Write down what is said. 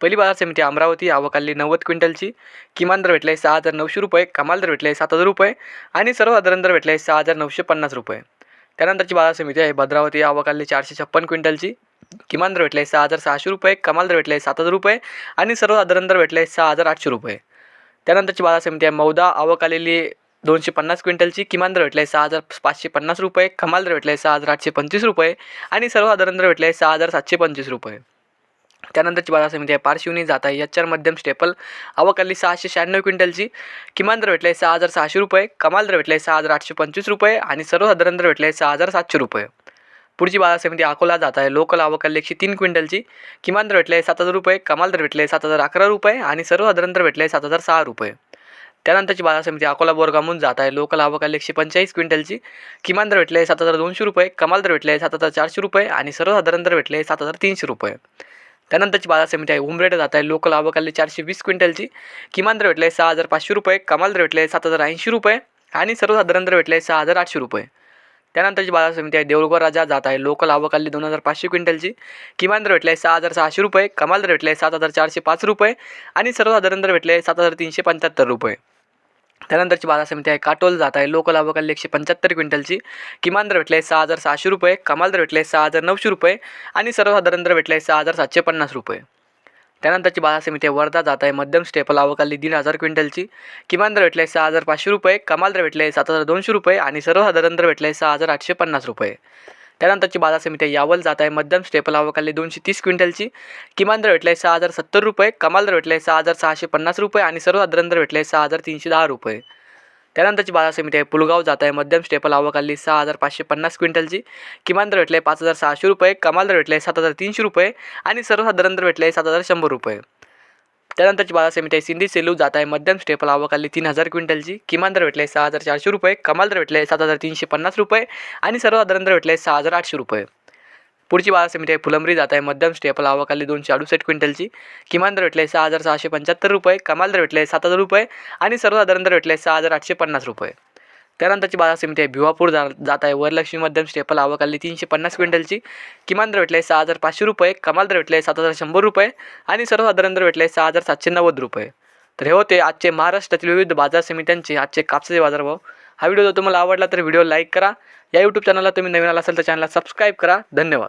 पहिली बाजार समिती अमरावती आवकाली नव्वद क्विंटलची. किमान दर भेटले सहा हजार नऊशे रुपये कमाल दर भेटले सात हजार रुपये आणि सर्वसाधारण दर भेटले सहा हजार नऊशे पन्नास रुपये. त्यानंतरची बाजार समिती आहे भद्रावती आवकाली चारशे छप्पन क्विंटलची. किमान दर भेटले सहा हजार सहाशे रुपये कमाल दर भेटले सात हजार रुपये आणि सर्वसाधारण दर भेटले सहा हजार आठशे रुपये. त्यानंतरची बाजार समिती आहे मौदा आवक आलेली दोनशे पन्नास क्विंटलची. किमान दर भेटले सहा हजार पाचशे पन्नास रुपये कमाल दर भेटले सहा हजार आठशे पंचवीस रुपये आणि सर्वसाधारण दर भेटले सहा हजार सातशे पंचवीस रुपये. त्यानंतरची बाजार समिती आहे. पारशिवनी जात आहे. एच मध्यम स्टेपल. आवकाली सहाशे शहाण्णव क्विंटलची. किमान दर भेटले सहा हजार सहाशे रुपये. कमाल दर भेटले सहा हजार आठशे पंचवीस रुपये आणि सर्वसाधारण दर भेटले सहा हजार सातशे रुपये. पुढची बाजार समिती अकोला जात आहे. लोकल आवकाली एकशे तीन क्विंटलची. किमान दर भेटले सात हजार रुपये. कमाल दर भेटले सात हजार अकरा रुपये आणि सर्वसाधारण दर भेटले सात हजार सहा रुपये. त्यानंतरची बाजार समिती अकोला बोरगामून जात आहे. लोकल आवकाली एकशे पंचेचाळीस क्विंटलची. किमान दर भेटले सात हजार दोनशे रुपये. कमाल दर भेटले सात हजार चारशे रुपये आणि सर्वसाधारण दर भेटले सात हजार तीनशे रुपये. त्यानंतरची बाजार समिती आहे. उमरेड जात आहे. लोकल आवकाली चारशे वीस क्विंटलची. किमान दर भेटले सहा हजार पाचशे रुपये. कमाल दर भेटले सात हजार ऐंशी रुपये. आणि सर्वसाधारण दर भेटले सहा हजार आठशे रुपये. त्यानंतरची बाजार समिती आहे. देऊळगाव राजा जात आहे. लोकल आवकाली दोन हजार पाचशे क्विंटलची. किमान दर भेटले सहा हजार सहाशे रुपये. कमाल दर भेटले सात हजार चारशे पाच रुपये. आणि सर्वसाधारण दर भेटले सात हजार तीनशे पंच्याहत्तर रुपये. त्यानंतरची बाजार समिती आहे. काटोल जात आहे. लोकल आवकाली एकशे पंच्याहत्तर क्विंटलची. किमान दर भेटले सहा हजार सहाशे रुपये. कमाल दर भेटले सहा हजार नऊशे रुपये. आणि सर्वसाधारण दर भेटले सहा हजार सातशे पन्नास रुपये. त्यानंतरची बाजार समिती आहे. वर्धा जात आहे. मध्यम स्टेपल आवकाली दीड हजार क्विंटलची. किमान दर भेटले सहा हजार पाचशे रुपये. कमाल दर भेटले सात हजार दोनशे रुपये. आणि सर्वसाधारण दर भेटले सहा हजार आठशे पन्नास रुपये. त्यानंतरची बाजार समिती आहे. यावल जात आहे. मध्यम स्टेपल आवकाली दोनशे तीस क्विंटलची. किमान दर भेटले सहा हजार सत्तर रुपये. कमाल दर भेटले सहा हजार सहाशे पन्नास रुपये आणि सर्वसाधारण दर भेटले सहा हजार तीनशे दहा रुपये. त्यानंतरची बाजार समिती आहे. पुलगाव जात आहे. मध्यम स्टेपल आवकाली सहा हजार पाचशे पन्नास क्विंटलची. किमान दर भेटले पाच हजार सहाशे रुपये. कमाल दर भेटले सात हजार तीनशे रुपये आणि सर्वसाधारण दर भेटले सात हजार शंभर रुपये. त्यानंतरची बाजार समिती आहे सिंधी सेलू जात आहे. मध्यम स्टेपल आवकाली तीन हजार क्विंटलची. किमान दर भेटले सहा हजार चारशे रुपये. कमाल दर भेटले सात हजार तीनशे पन्नास रुपये. आणि सर्वसाधारण दर भेटले सहा हजार आठशे रुपये. पुढची बाजार समिती आहे. फुलंब्री जात आहे. मध्यम स्टेपल आवकाली दोनशे अडुसष्ट क्विंटलची. किमान दर भेटले सहा हजार सहाशे पंच्याहत्तर रुपये. कमाल दर भेटले सात हजार रुपये. आणि सर्वसाधारण दर भेटले सहा हजार आठशे पन्नास रुपये. त्यानंतरची बाजार समिती आहे. भिवापूर जा जात आहे. वरलक्ष्मी मध्यम स्टेपल आवकाली तीनशे पन्नास क्विंटलची. किमान दर भेटले सहा हजार पाचशे रुपये. कमाल दर भेटले सात हजार शंभर रुपये. आणि सर्वसाधारण दर भेटले सहा हजार सातशे नव्वद रुपये. तर हे होते आजचे महाराष्ट्रातील विविध बाजार समित्यांचे आजचे कापसाचे बाजारभाव. हा व्हिडिओ जर तुम्हाला आवडला तर व्हिडिओ लाईक करा. या यूट्यूब चॅनलला तुम्ही नवीन आला असेल तर चॅनलला सबस्क्राईब करा. धन्यवाद.